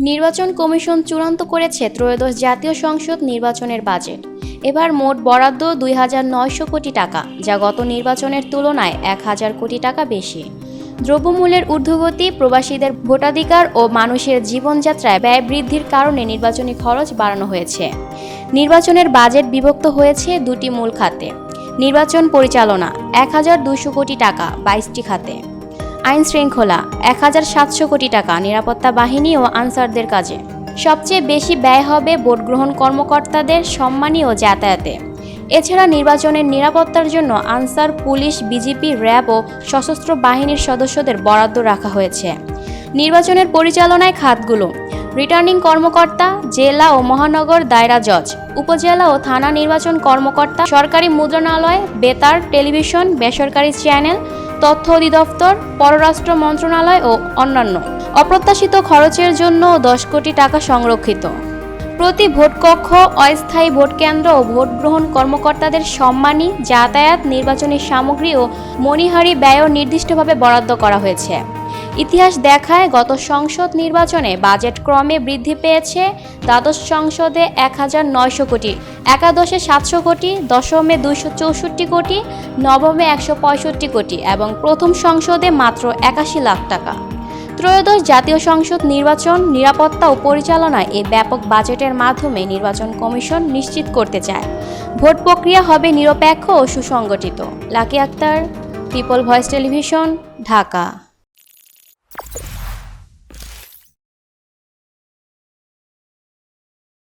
নির্বাচন কমিশন চূড়ান্ত করেছে ত্রয়োদশ জাতীয় সংসদ নির্বাচনের বাজেট। এবার মোট বরাদ্দ দুই হাজার নয়শো কোটি টাকা, যা গত নির্বাচনের তুলনায় এক হাজার কোটি টাকা বেশি। দ্রব্যমূল্যের ঊর্ধ্বগতি, প্রবাসীদের ভোটাধিকার ও মানুষের জীবনযাত্রায় ব্যয় বৃদ্ধির কারণে নির্বাচনী খরচ বাড়ানো হয়েছে। নির্বাচনের বাজেট বিভক্ত হয়েছে দুটি মূল খাতে। নির্বাচন পরিচালনা, এক হাজার দুশো কোটি টাকা, বাইশটি খাতে। আইন শৃঙ্খলা, এক হাজার সাতশো কোটি টাকা, নিরাপত্তা বাহিনী ও আনসারদের কাজে। সবচেয়ে বেশি ব্যয় হবে ভোট গ্রহণ কর্মকর্তাদের সম্মানী ও যাতায়াতে। এছাড়া নির্বাচনের নিরাপত্তার জন্য আনসার, পুলিশ, বিজিপি, র্যাব ও সশস্ত্র বাহিনীর সদস্যদের বরাদ্দ রাখা হয়েছে। নির্বাচনের পরিচালনায় খাতগুলো রিটার্নিং কর্মকর্তা, জেলা ও মহানগর দায়রা জজ, উপজেলা ও থানা নির্বাচন কর্মকর্তা, সরকারি মুদ্রণালয়, বেতার, টেলিভিশন, বেসরকারি চ্যানেল তথ্য অধিদপ্তর, পররাষ্ট্র মন্ত্রণালয় ও অন্যান্য। অপ্রত্যাশিত খরচের জন্য দশ কোটি টাকা সংরক্ষিত। প্রতি ভোটকক্ষ অস্থায়ী ভোটকেন্দ্র ও ভোট গ্রহণ কর্মকর্তাদের সম্মানী, যাতায়াত, নির্বাচনী সামগ্রী ও মণিহারি ব্যয়ও নির্দিষ্টভাবে বরাদ্দ করা হয়েছে। ইতিহাস দেখায় গত সংসদ নির্বাচনে বাজেট ক্রমে বৃদ্ধি পেয়েছে। দ্বাদশ সংসদে এক হাজার নয়শো কোটি, একাদশে সাতশো কোটি, দশমে দুইশো চৌষট্টি কোটি, নবমে একশো পঁয়ষট্টি কোটি এবং প্রথম সংসদে মাত্র একাশি লাখ টাকা। ত্রয়োদশ জাতীয় সংসদ নির্বাচন, নিরাপত্তা ও পরিচালনায় এই ব্যাপক বাজেটের মাধ্যমে নির্বাচন কমিশন নিশ্চিত করতে চায়। ভোট প্রক্রিয়া হবে নিরপেক্ষ ও সুসংগঠিত। Lucky Akter, people voice television, Dhaka.